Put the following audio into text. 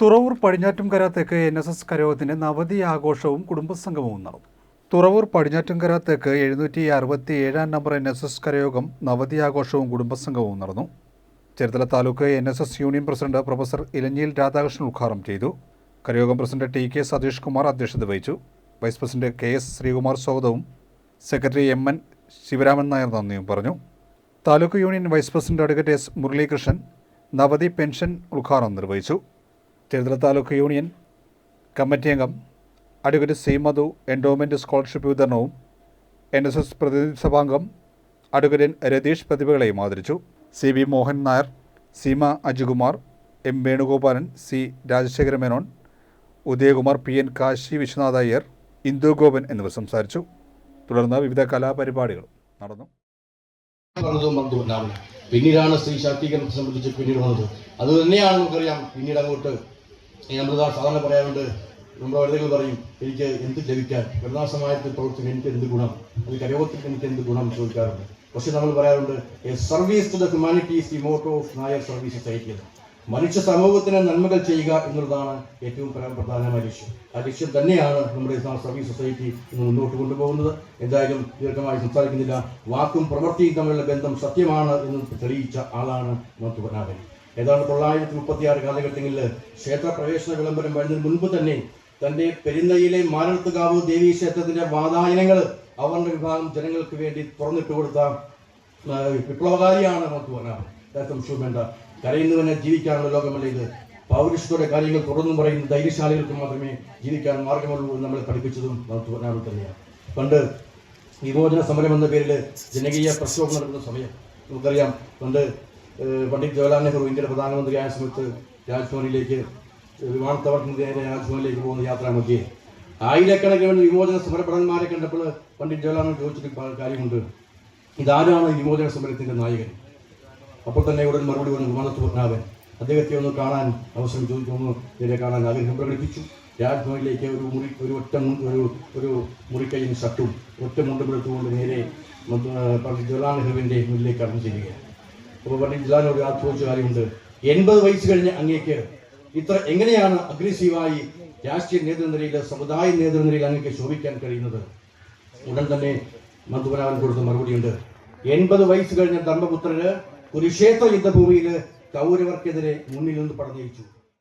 തുറവൂർ പടിഞ്ഞാറ്റുംകര തെക്ക് N S S കരയോഗത്തിന്റെ നവതി ആഘോഷവും കുടുംബസംഗമവും നടന്നു. തുറവൂർ പടിഞ്ഞാറ്റുംകര തെക്ക് എഴുന്നൂറ്റി അറുപത്തി ഏഴാം നമ്പർ എൻ എസ് എസ് കരയോഗം നവതി ആഘോഷവും കുടുംബസംഗമവും നടന്നു. Cherthala taluk N S S union president professor ഇലഞ്ഞിയിൽ Radhakrishnan ഉദ്ഘാടനം ചെയ്തു. കരയോഗം president T K Satheesh Kumar അധ്യക്ഷത വഹിച്ചു. Vice president K S Sreekumar സ്വാഗതവും secretary M N Sivaraman Nair നന്ദിയും പറഞ്ഞു. Taluk union vice president advocate S Muralikrishnan നവതി പെൻഷൻ ഉദ്ഘാടനം നിർവഹിച്ചു. ചേർത്തല താലൂക്ക് യൂണിയൻ കമ്മിറ്റി അംഗം advocate C Madhu endowment scholarship വിതരണവും എൻ എസ് എസ് പ്രതിനിധി സഭാംഗം അഡ്വക്കേറ്റ് രതീഷ് പ്രതിഭകളെയും ആദരിച്ചു. C B Mohan Nair Seema Ajikumar M Venugopalan C Rajasekhara Menon Udayakumar P N Kashi Viswanatha Iyer Indu Gopan എന്നിവർ സംസാരിച്ചു. തുടർന്ന് വിവിധ കലാപരിപാടികൾ നടന്നു. പിന്നീടാണ് സ്ത്രീ ശാക്തീകരണത്തെ സംബന്ധിച്ച് പിന്നീട് വന്നത്. അത് തന്നെയാണ് നമുക്കറിയാം. പിന്നീട് അങ്ങോട്ട് ഈ സാധാരണ പറയാറുണ്ട് നമ്മുടെ വനിതകൾ പറയും എനിക്ക് എന്ത് ലഭിക്കാൻ? വനിതാസമായത്തിൽ പ്രവർത്തിക്കാൻ എനിക്ക് എന്ത് ഗുണം? അല്ലെങ്കിൽ കരയോഗത്തിൽ എനിക്ക് എന്ത് ഗുണം ചോദിക്കാറുണ്ട്. പക്ഷെ നമ്മൾ പറയാറുണ്ട് a service to the humanities the motto of Nair service society മനുഷ്യ സമൂഹത്തിന് നന്മകൾ ചെയ്യുക എന്നുള്ളതാണ് ഏറ്റവും പ്രധാന- പ്രധാനമായ ലക്ഷ്യം. ആ ലക്ഷ്യം തന്നെയാണ് നമ്മുടെ ഇസ്ലാം സർവീസ് സൊസൈറ്റി ഇന്ന് മുന്നോട്ട് കൊണ്ടുപോകുന്നത്. എന്തായാലും ദീർഘമായി സംസാരിക്കുന്നില്ല. വാക്കും പ്രവൃത്തിയും തമ്മിലുള്ള ബന്ധം സത്യമാണ് എന്ന് തെളിയിച്ച ആളാണ് നമുക്ക് പനാഭൻ ഏതാണ്ട് തൊള്ളായിരത്തി മുപ്പത്തിയാറ് കാലഘട്ടങ്ങളിൽ ക്ഷേത്ര പ്രവേശന വിളംബരം വരുന്നതിന് മുൻപ് തന്നെ തന്റെ പെരുന്നയിലെ മാനത്തുകാവ് ദേവീ ക്ഷേത്രത്തിന്റെ വാതായനങ്ങൾ അവരുടെ വിഭാഗം ജനങ്ങൾക്ക് വേണ്ടി തുറന്നിട്ട് കൊടുത്ത വിപ്ലവകാരിയാണ് നമുക്ക് പറയാം കരയിൽ കരയുന്നവനെ ജീവിക്കാനുള്ള ലോകമല്ല ഇത്? പൗരുഷത്തോടെ കാര്യങ്ങൾ തുറന്നു പറയുന്ന ധൈര്യശാലികൾക്ക് മാത്രമേ ജീവിക്കാൻ മാർഗമുള്ളൂ എന്ന് നമ്മളെ പഠിപ്പിച്ചതും നമുക്ക് പറയാൻ തന്നെയാണ്. പണ്ട് വിമോചന സമരം എന്ന പേരിൽ ജനകീയ പ്രക്ഷോഭം നടക്കുന്ന സമയം നമുക്കറിയാം. പണ്ട് പണ്ഡിറ്റ് ജവഹർലാൽ നെഹ്റു ഇന്ത്യയുടെ പ്രധാനമന്ത്രിയായ സമയത്ത് രാജ്ഭവനിലേക്ക് വിമാനത്താവളത്തിനെതിരെ നേരെ രാജ്ഭവനിലേക്ക് പോകുന്ന യാത്രാമധ്യേ ആയിരക്കണക്കിന് വിമോചന സമരഭടന്മാരെ കണ്ടപ്പോൾ പണ്ഡിറ്റ് ജവഹർലാൽ നെഹ്റു ചോദിച്ചിട്ട് കാര്യമുണ്ട്. ഇതാരാണ് വിമോചന സമരത്തിന്റെ നായകൻ? അപ്പോൾ തന്നെ ഉടൻ മറുപടി വന്നു വിമാനത്ത് പത്മനാഭൻ അദ്ദേഹത്തെ ഒന്ന് കാണാൻ അവസരം ഒന്ന് ഇതിനെ കാണാൻ ആഗ്രഹം പ്രകടിപ്പിച്ചു. രാജ്ഭവനിലേക്ക് ഒരു മുറി ഒരു ഒറ്റ ഒരു ഒരു മുറിക്കൈയും ഷർട്ടും ഒറ്റ മുണ്ടും എടുത്തുകൊണ്ട് നേരെ പണ്ഡിറ്റ് ജവഹർലാൽ നെഹ്റുവിന്റെ മുന്നിലേക്ക് കടന്നു ചെല്ലുകയാണ് അപ്പോൾ പണ്ഡിറ്റ് ജില്ലാനോട് ചോദിച്ച കാര്യമുണ്ട്. എൺപത് വയസ്സ് കഴിഞ്ഞ അങ്ങേക്ക് ഇത്ര എങ്ങനെയാണ് അഗ്രസീവായി രാഷ്ട്രീയ നേതൃനിരയിൽ സമുദായ നേതൃനിരയിൽ അങ്ങേക്ക് ശോഭിക്കാൻ കഴിയുന്നത്? ഉടൻ തന്നെ മധുപനാവൻ കൊടുത്ത മറുപടിയുണ്ട്. എൺപത് വയസ്സ് കഴിഞ്ഞ ധർമ്മപുത്രന് കുരുക്ഷേത്ര യുദ്ധഭൂമിയിൽ കൗരവർക്കെതിരെ മുന്നിൽ നിന്ന് പടഞ്ഞയിച്ചു